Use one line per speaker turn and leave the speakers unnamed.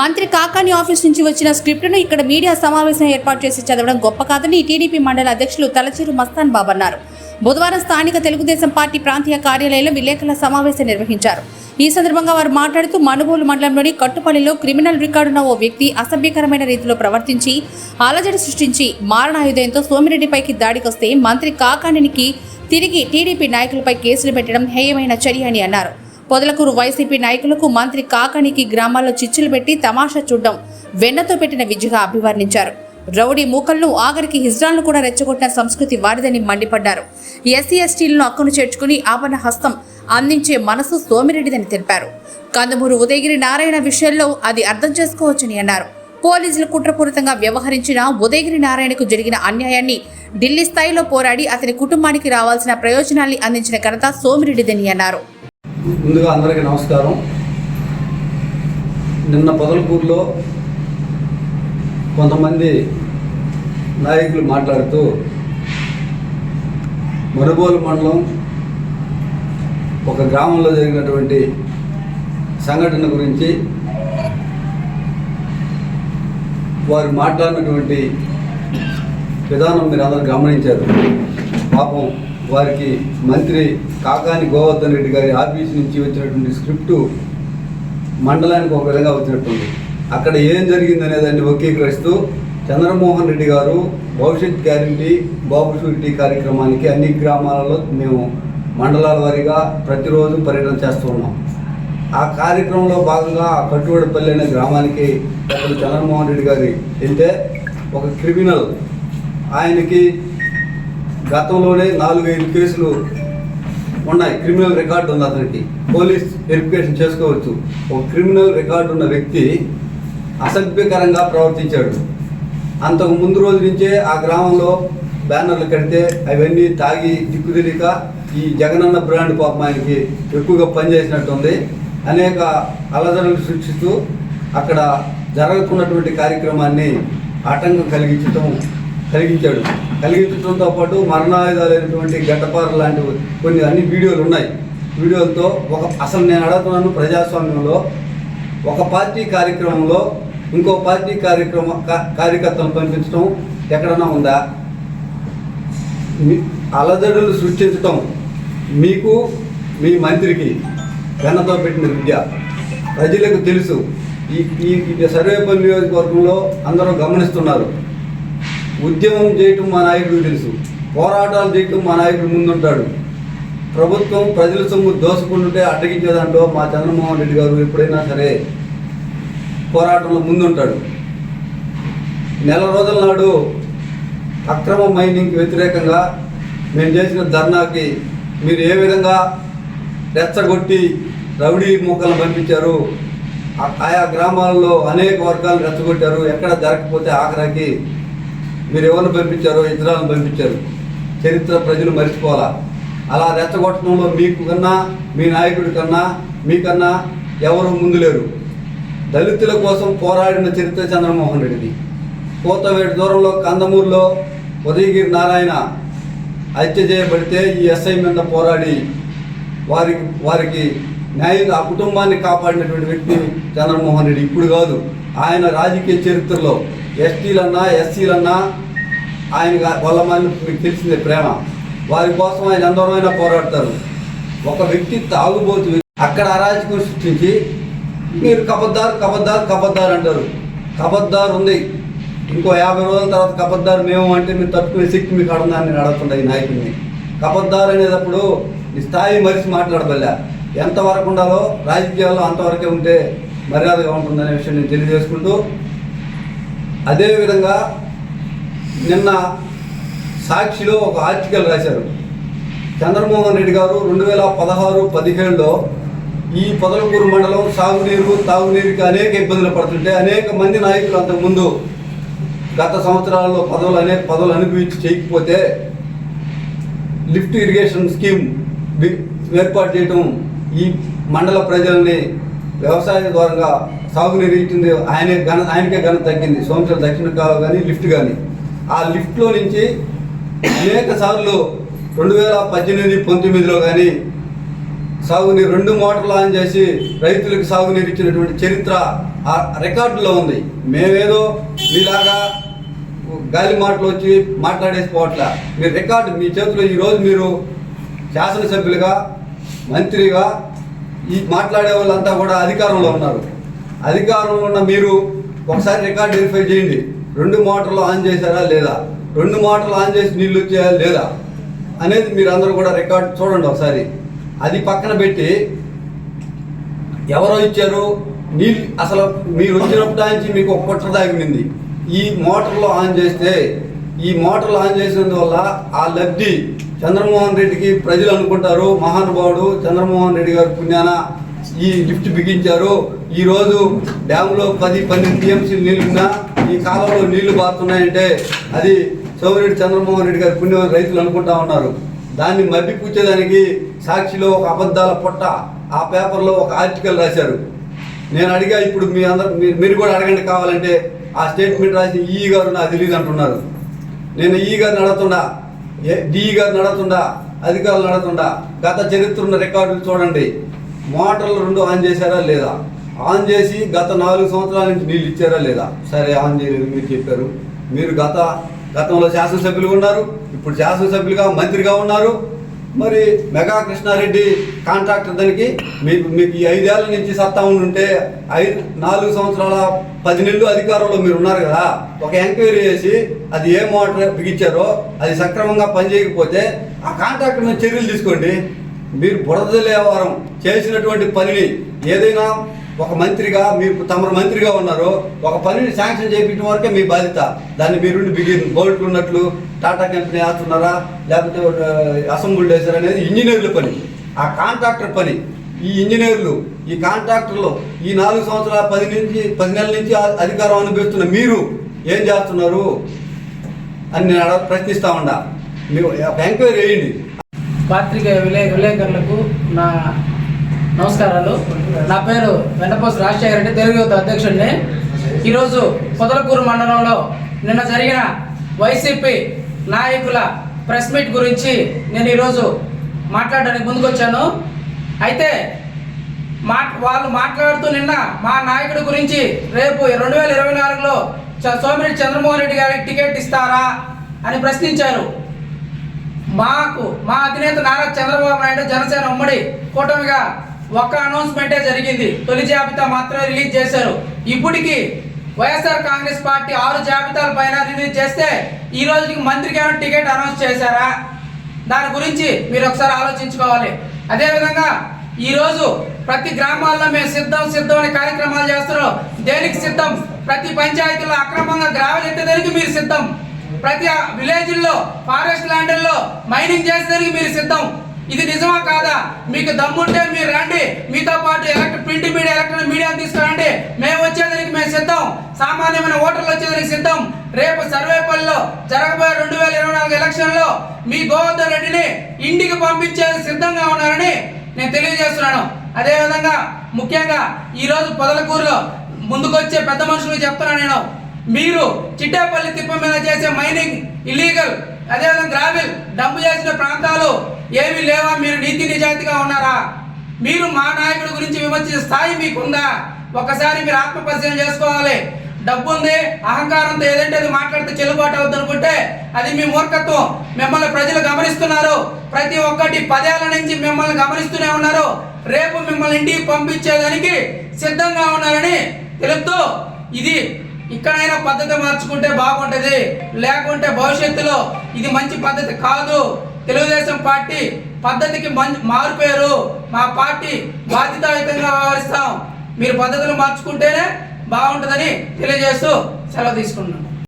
మంత్రి కాకాని ఆఫీస్ నుంచి వచ్చిన స్క్రిప్టును ఇక్కడ మీడియా సమావేశం ఏర్పాటు చేసి చదవడం గొప్ప కాదని టీడీపీ మండల అధ్యక్షులు తలచేరు మస్తాన్ బాబు అన్నారు. బుధవారం స్థానిక తెలుగుదేశం పార్టీ ప్రాంతీయ కార్యాలయంలో విలేకరుల సమావేశం నిర్వహించారు. ఈ సందర్భంగా వారు మాట్లాడుతూ మనుగోలు మండలంలోని కట్టుపల్లిలో క్రిమినల్ రికార్డున్న ఓ వ్యక్తి అసభ్యకరమైన రీతిలో ప్రవర్తించి అలజడి సృష్టించి మారణాయుధంతో సోమిరెడ్డిపైకి దాడికొస్తే మంత్రి కాకానికి తిరిగి టీడీపీ నాయకులపై కేసులు పెట్టడం హేయమైన చర్య అని అన్నారు. పొదలకూరు వైసీపీ నాయకులకు మంత్రి కాకానికి గ్రామాల్లో చిచ్చులు పెట్టి తమాషా చూడడం వెన్నతో పెట్టిన విజయగా అభివర్ణించారు. రౌడీ మూకలను ఆఖరికి హిజ్రాలను కూడా రెచ్చగొట్టిన సంస్కృతి వారిదని మండిపడ్డారు. ఎస్సీ ఎస్టీలను అక్కును చేర్చుకుని ఆపణ హస్తం అందించే మనసు సోమిరెడ్డిదని తెలిపారు. కందమూరు ఉదయగిరి నారాయణ విషయంలో అది అర్థం చేసుకోవచ్చని అన్నారు. పోలీసులు కుట్రపూరితంగా వ్యవహరించిన ఉదయగిరి నారాయణకు జరిగిన అన్యాయాన్ని ఢిల్లీ స్థాయిలో పోరాడి అతని కుటుంబానికి రావాల్సిన ప్రయోజనాల్ని అందించిన ఘనత సోమిరెడ్డిదని అన్నారు.
ముందుగా అందరికీ నమస్కారం. నిన్న పొదలకూరులో కొంతమంది నాయకులు మాట్లాడుతూ మరుబోలు మండలం ఒక గ్రామంలో జరిగినటువంటి సంఘటన గురించి వారు మాట్లాడినటువంటి విధానం మీరు అందరూ గమనించారు. పాపం వారికి మంత్రి కాకాని గోవర్ధన్ రెడ్డి గారి ఆఫీస్ నుంచి వచ్చినటువంటి స్క్రిప్టు మండలానికి ఒక విధంగా వచ్చినట్టుంది. అక్కడ ఏం జరిగింది దాన్ని వక్రీకరిస్తూ చంద్రమోహన్ రెడ్డి గారు భవిష్యత్ గ్యారంటీ బాబు షూరిటీ కార్యక్రమానికి అన్ని గ్రామాలలో మేము మండలాల వారీగా ప్రతిరోజు పర్యటన చేస్తూ ఉన్నాం. ఆ కార్యక్రమంలో భాగంగా ఆ కట్టుబడిపల్లి అనే గ్రామానికి చంద్రమోహన్ రెడ్డి గారి వెళ్తే ఒక క్రిమినల్ ఆయనకి గతంలోనే నాలుగైదు కేసులు ఉన్నాయి. క్రిమినల్ రికార్డు ఉంది అతనికి. పోలీస్ వెరిఫికేషన్ చేసుకోవచ్చు. ఒక క్రిమినల్ రికార్డు ఉన్న వ్యక్తి అసభ్యకరంగా ప్రవర్తించాడు. అంతకు ముందు రోజు నుంచే ఆ గ్రామంలో బ్యానర్లు కడితే అవన్నీ తాగి దిక్కు తెలియక ఈ జగనన్న బ్రాండ్ పాపం ఆయనకి ఎక్కువగా పనిచేసినట్టుంది. అనేక అలజడులు సృష్టిస్తూ అక్కడ జరుగుతున్నటువంటి కార్యక్రమాన్ని ఆటంకం కలిగించటం కలిగించాడు. కలిగించడంతో పాటు మరణాయుధాలైనటువంటి గడ్డపార లాంటి కొన్ని అన్ని వీడియోలు ఉన్నాయి. వీడియోలతో ఒక అసలు నేను అడుగుతున్నాను ప్రజాస్వామ్యంలో ఒక పార్టీ కార్యక్రమంలో ఇంకో పార్టీ కార్యక్రమ కా- కార్యకర్తలను పంపించడం ఎక్కడన్నా ఉందా? మీ- అలజడులు సృష్టించటం మీకు మీ మంత్రికి వెన్నతో పెట్టిన విద్య. ప్రజలకు తెలుసు. ఈ ఈ ఈ సర్వేపల్లి నియోజకవర్గంలో అందరూ గమనిస్తున్నారు. ఉద్యమం చేయటం మా నాయకుడు తెలుసు. పోరాటాలు చేయటం మా నాయకుడు ముందుంటాడు. ప్రభుత్వం ప్రజల సొమ్ము దోసుకుంటుంటే అడ్డగించే దాంట్లో మా చంద్రమోహన్ రెడ్డి గారు ఎప్పుడైనా సరే పోరాటంలో ముందుంటాడు. నెల రోజుల నాడు అక్రమ మైనింగ్కి వ్యతిరేకంగా మేము చేసిన ధర్నాకి మీరు ఏ విధంగా రెచ్చగొట్టి రౌడీ మూకలను పంపించారు? ఆయా గ్రామాల్లో అనేక వర్గాలు రెచ్చగొట్టారు. ఎక్కడ జరగకపోతే ఆఖరాకి మీరు ఎవరిని పంపించారో ఇతరులను పంపించారు. చరిత్ర ప్రజలు మర్చిపోవాలా? అలా రెచ్చగొట్టడంలో మీకు కన్నా మీ నాయకుడి కన్నా మీకన్నా ఎవరు ముందు లేరు. దళితుల కోసం పోరాడిన చరిత్ర చంద్రమోహన్ రెడ్డిది. కోతవేటి దూరంలో కందమూరులో ఉదయగిరి నారాయణ హత్య చేయబడితే ఈ ఎస్ఐ మీద పోరాడి వారికి వారికి న్యాయం ఆ కుటుంబాన్ని కాపాడినటువంటి వ్యక్తి చంద్రమోహన్ రెడ్డి ఇప్పుడు కాదు. ఆయన రాజకీయ చరిత్రలో ఎస్టీలన్నా ఎస్సీలన్నా ఆయన గా- వాళ్ళ మంది మీకు తెలిసిందే ప్రేమ. వారి కోసం ఆయన ఎందరైనా పోరాడతారు. ఒక వ్యక్తి తాగుబోతు అక్కడ అరాజకం సృష్టించి మీరు కబద్దారు కబద్దారు కబద్దారు అంటారు. కబద్దారు ఉంది. ఇంకో యాభై రోజుల తర్వాత కబద్దారు మేము అంటే మీరు తట్టుకునే శక్తి మీకు అడదాన్ని నేను ఈ నాయకుడిని. కబద్దారు అనేటప్పుడు ఈ స్థాయి మరిచి మాట్లాడబల్లా. ఎంతవరకు ఉండాలో రాజకీయాల్లో అంతవరకే ఉంటే మర్యాదగా ఉంటుందనే విషయం నేను తెలియజేసుకుంటూ అదేవిధంగా నిన్న సాక్షిలో ఒక ఆర్టికల్ రాశారు. చంద్రమోహన్ రెడ్డి గారు రెండు వేల పదహారు పదిహేడులో ఈ పొదలకూరు మండలం సాగునీరు తాగునీరుకి అనేక ఇబ్బందులు పడుతుంటే అనేక మంది నాయకులు అంతకుముందు గత సంవత్సరాల్లో పదవులు అనేక పదవులు అనుభవించి చేయకపోతే లిఫ్ట్ ఇరిగేషన్ స్కీమ్ ఏర్పాటు చేయటం ఈ మండల ప్రజల్ని వ్యవసాయ ద్వారా సాగునీరు ఇచ్చింది ఆయనే ఘన ఆయనకే ఘన తగ్గింది. సోమశిల దక్షిణ కాలం కానీ లిఫ్ట్ కానీ ఆ లిఫ్ట్లో నుంచి అనేక సార్లు రెండు వేల పద్దెనిమిది పంతొమ్మిదిలో కానీ సాగునీరు రెండు మోటార్లు ఆన్ చేసి రైతులకు సాగునీరు ఇచ్చినటువంటి చరిత్ర ఆ రికార్డులో ఉంది. మేమేదో మీలాగా గాలి మాటలు వచ్చి మాట్లాడేసిపోవట్లే మీ రికార్డు మీ చేతిలో ఈరోజు మీరు శాసనసభ్యులుగా మంత్రిగా ఈ మాట్లాడే వాళ్ళంతా కూడా అధికారంలో ఉన్నారు. అధికారంలో ఉన్న మీరు ఒకసారి రికార్డు వెరిఫై చేయండి. రెండు మోటార్లు ఆన్ చేశారా లేదా? రెండు మోటార్లు ఆన్ చేసి నీళ్ళు వచ్చాయా లేదా? అనేది మీరు అందరూ కూడా రికార్డ్ చూడండి ఒకసారి. అది పక్కన పెట్టి ఎవరో ఇచ్చారు నీళ్ళు అసలు మీరు వచ్చినప్పటి నుంచి మీకు ఒక కుట్ర తాగినింది ఈ మోటార్లు ఆన్ చేస్తే ఈ మోటార్లు ఆన్ చేసినందువల్ల ఆ లబ్ధి చంద్రమోహన్ రెడ్డికి ప్రజలు అనుకుంటారు. మహానుభావుడు చంద్రమోహన్ రెడ్డి గారు పుణ్యాన ఈ లిఫ్ట్ బిగించారు. ఈరోజు డ్యాంలో పది పన్నెండు టీఎంసీలు నీళ్ళున్నా ఈ కాలంలో నీళ్ళు బారుతున్నాయంటే అది చౌరెడ్డి చంద్రమోహన్ రెడ్డి గారి పుణ్యం రైతులు అనుకుంటా ఉన్నారు. దాన్ని మభ్యపుచ్చేదానికి సాక్షిలో ఒక అబద్ధాల పొట్ట ఆ పేపర్లో ఒక ఆర్టికల్ రాశారు. నేను అడిగా ఇప్పుడు మీ అందరు మీరు కూడా అడగండి కావాలంటే ఆ స్టేట్మెంట్ రాసి ఈ గారు నాకు తెలియదు అంటున్నారు. నేను ఈ గారు అడుగుతుండా ఏ డి గారు నడుతుండా అధికారులు నడుతుండా గత చరిత్ర ఉన్న రికార్డులు చూడండి. మోటార్లు రెండు ఆన్ చేశారా లేదా? ఆన్ చేసి గత నాలుగు సంవత్సరాల నుంచి నీళ్ళు ఇచ్చారా లేదా? సరే ఆన్ చేయలేదు మీరు చెప్పారు. మీరు గత గతంలో శాసనసభ్యులుగా ఉన్నారు ఇప్పుడు శాసనసభ్యులుగా మంత్రిగా ఉన్నారు. మరి మెగా కృష్ణారెడ్డి కాంట్రాక్టర్ దానికి మీకు మీకు ఈ ఐదేళ్ళ నుంచి సత్తా ఉంటే ఐదు నాలుగు సంవత్సరాల పది నెలలు అధికారంలో మీరు ఉన్నారు కదా. ఒక ఎంక్వైరీ చేసి అది ఏ మోటార్ బిగించారో అది సక్రమంగా పనిచేయకపోతే ఆ కాంట్రాక్టర్ మీద చర్యలు తీసుకోండి. మీరు బురదలే వారం చేసినటువంటి పనిని ఏదైనా ఒక మంత్రిగా మీరు తమరు మంత్రిగా ఉన్నారు ఒక పనిని శాంక్షన్ చేయించడం వరకే మీ బాధ్యత. దాన్ని మీరుండి బిగిన్ బోల్ట్లు ఉన్నట్లు టాటా కంపెనీ వేస్తున్నారా లేకపోతే అసెంబ్లీ వేసారా అనేది ఇంజనీర్ల పని. ఆ కాంట్రాక్టర్ పని. ఈ ఇంజనీర్లు ఈ కాంట్రాక్టర్లు ఈ నాలుగు సంవత్సరాల పది నుంచి పది నెలల నుంచి అధికారం అనుభవిస్తున్న మీరు ఏం చేస్తున్నారు అని నేను అడగ ప్రశ్నిస్తా ఉండా మీరు ఒక ఎంక్వైరీ వేయండి
పాత్రిక విలే విలేకరులకు నా నమస్కారాలు. నా పేరు వెన్నపోసు రాజశేఖర రెడ్డి తెలుగు యువత అధ్యక్షుడిని. ఈరోజు పొదలకూరు మండలంలో నిన్న జరిగిన వైసీపీ నాయకుల ప్రెస్ మీట్ గురించి నేను ఈరోజు మాట్లాడడానికి ముందుకొచ్చాను. అయితే మా వాళ్ళు మాట్లాడుతూ నిన్న మా నాయకుడి గురించి రేపు రెండు వేల ఇరవై నాలుగులో సోమిరెడ్డి చంద్రమోహన్ రెడ్డి గారికి టికెట్ ఇస్తారా అని ప్రశ్నించారు. మాకు మా అధినేత నారా చంద్రబాబు నాయుడు జనసేన ఉమ్మడి కూటమిగా ఒక్క అనౌన్స్మెంటే జరిగింది. తొలి జాబితా మాత్రమే రిలీజ్ చేశారు. ఇప్పటికీ వైఎస్ఆర్ కాంగ్రెస్ పార్టీ ఆరు జాబితాల పైన రిలీజ్ చేస్తే ఈ రోజుకి మంత్రికి ఏమైనా టికెట్ అనౌన్స్ చేశారా? దాని గురించి మీరు ఒకసారి ఆలోచించుకోవాలి. అదేవిధంగా ఈరోజు ప్రతి గ్రామాల్లో మేము సిద్ధం సిద్ధం అనే కార్యక్రమాలు చేస్తున్నాం. దేనికి సిద్ధం? ప్రతి పంచాయతీలో అక్రమంగా గ్రావెల్ ఎత్తేదానికి మీరు సిద్ధం? ప్రతి విలేజ్ల్లో ఫారెస్ట్ ల్యాండ్ల్లో మైనింగ్ చేసేదానికి మీరు సిద్ధం? ఇది నిజమా కాదా? మీకు దమ్ముంటే మీరు రండి. మీతో పాటు electric print media electronic media తీసుకురండి. మేము వచ్చేదానికి మేము సిద్ధం. సామాన్యమైన ఓటర్లు వచ్చేదానికి సిద్ధం. రేపు సర్వేపల్లిలో జరగబోయే రెండు వేల ఇరవై నాలుగు ఎలక్షన్లో మీ గోవర్ధన్ రెడ్డిని ఇంటికి పంపించేందుకు సిద్ధంగా ఉన్నారని నేను తెలియజేస్తున్నాను. అదేవిధంగా ముఖ్యంగా ఈరోజు పొదలకూరులో ముందుకొచ్చే పెద్ద మనుషులకు చెప్తున్నాను నేను. మీరు చిట్టేపల్లి తిప్ప మీద చేసే మైనింగ్ ఇల్లీగల్ అదేవిధంగా గ్రావిల్ డంప్ చేసిన ప్రాంతాలు ఏమీ లేవా? మీరు నీతి నిజాయితీగా ఉన్నారా? మీరు మా నాయకుడి గురించి విమర్శించే స్థాయి మీకుందా? ఒకసారి మీరు ఆత్మ పరిశీలన చేసుకోవాలి. డబ్బు ఉంది అహంకారంతో ఏదంటే అది మాట్లాడితే చెల్లుబాటు అవుతుంది అనుకుంటే అది మీ మూర్ఖత్వం. మిమ్మల్ని ప్రజలు గమనిస్తున్నారు. ప్రతి ఒక్కటి పదేళ్ళ నుంచి మిమ్మల్ని గమనిస్తూనే ఉన్నారు. రేపు మిమ్మల్ని ఇంటికి పంపించేదానికి సిద్ధంగా ఉన్నారని తెలుపుతూ ఇది ఇక్కడైనా పద్ధతి మార్చుకుంటే బాగుంటుంది. లేకుంటే భవిష్యత్తులో ఇది మంచి పద్ధతి కాదు. తెలుగుదేశం పార్టీ పద్ధతికి మంచి మారిపోయారు. మా పార్టీ బాధ్యతాయుతంగా వ్యవహరిస్తాం. మీరు పద్ధతులు మార్చుకుంటేనే బాగుంటుందని తెలియజేస్తూ సెలవు తీసుకుంటున్నాను